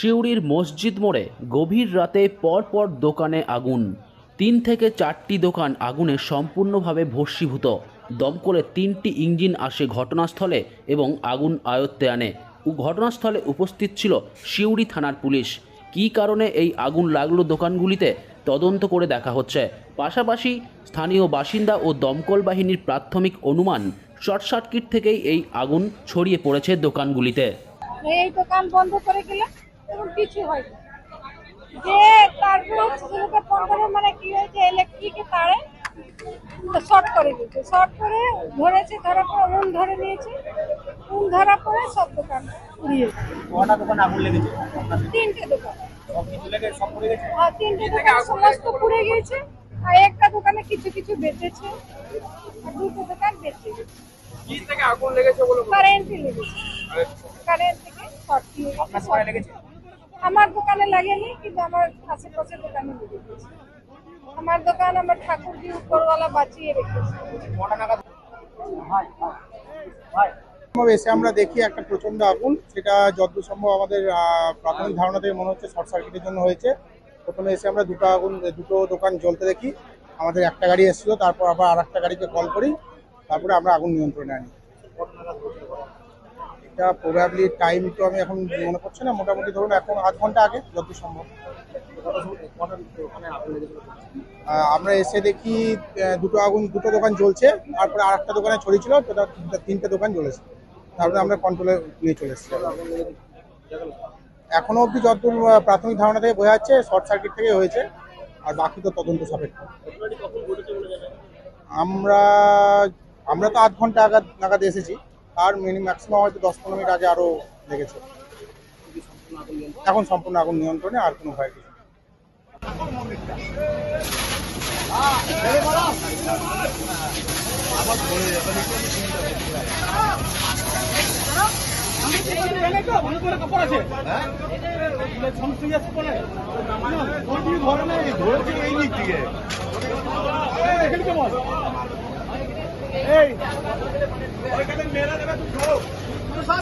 সিউড়ির মসজিদ মোড়ে গভীর রাতে পরপর দোকানে আগুন। তিন থেকে চারটি দোকান আগুনে সম্পূর্ণভাবে ভস্মীভূত। দমকলে তিনটি ইঞ্জিন আসে ঘটনাস্থলে এবং আগুন আয়ত্তে আনে। ঘটনাস্থলে উপস্থিত ছিল সিউড়ি থানার পুলিশ। কী কারণে এই আগুন লাগল দোকানগুলিতে তদন্ত করে দেখা হচ্ছে। পাশাপাশি স্থানীয় বাসিন্দা ও দমকল বাহিনীর প্রাথমিক অনুমান শর্ট সার্কিট থেকেই এই আগুন ছড়িয়ে পড়েছে দোকানগুলিতে। এই দোকান বন্ধ করে গেলে এবং কিছু হয়নি। যে তারপরে ছেলেটা ফোন করে মানে কি হয়েছে ইলেকট্রিকের তারে শর্ট করে দিয়েছে। শর্ট করে ধরেছে ধরার পর উন ধরে নিয়েছে। উন ধরার পরে সব দোকান উড়িয়েছে কটা দোকান আগুন লেগেছে? তিনটে দোকান। আর তিনটে দোকান সমস্ত পুড়ে গিয়েছে। আর একটা দোকানে কিছু কিছু বেঁচেছে। আর দুটো দোকান বেঁচে গেছে। কি থেকে আগুন লেগেছে বলে কারেন্টে লেগেছে। কারেন্ট থেকে শর্ট লেগেছে? আমার দোকানে লাগেনি কিন্তু আমার আশেপাশে দোকানে লেগে গেছে। আমার দোকান আমার ঠাকুরজি উপরওয়ালা বাঁচিয়ে রেখেছে। এসে আমরা দেখি একটা প্রচণ্ড আগুন সেটা যতদূর সম্ভব আমাদের প্রাথমিক ধারণা থেকে মনে হচ্ছে শর্ট সার্কিটের জন্য হয়েছে। প্রথমে এসে আমরা দুটো আগুন দুটো দোকান জ্বলতে দেখি। আমাদের একটা গাড়ি এসেছিল তারপর আবার আর একটা গাড়িকে কল করি তারপরে আমরা আগুন নিয়ন্ত্রণে আনি। এটা প্রবাবলি টাইম তো আমি এখন মনে পড়ছে না। মোটামুটি ধরুন এখন আধ ঘণ্টা আগে যতদূর সম্ভব। আমরা এসে দেখি দুটো আগুন দুটো দোকান জ্বলছে তারপরে আর একটা দোকানে ছড়িয়েছিল সেটা তিনটে- তিনটে দোকান জ্বলেছে। তারপরে আমরা কন্ট্রোলে নিয়ে চলে এসেছি। এখনও অবধি আহ, প্রাথমিক ধারণা থেকে বোঝা যাচ্ছে শর্ট সার্কিট থেকে হয়েছে। আর বাকি তো তদন্ত সাপেক্ষ। আমরা আমরা তো আধ ঘণ্টা আগাদ নাগাদ এসেছি। আর মিনি ম্যাক্সিমাম হয়তো দশ পনেরো মিনিট আগে আরও লেগেছে। এখন সম্পূর্ণ আগুন নিয়ন্ত্রণে, আর কোনো ভয় কিছু ধরে এই দিক ਔਰ ਕਹਿੰਦੇ ਮੇਰਾ ਦੇਵੇ ਤੂੰ ਖਾਓ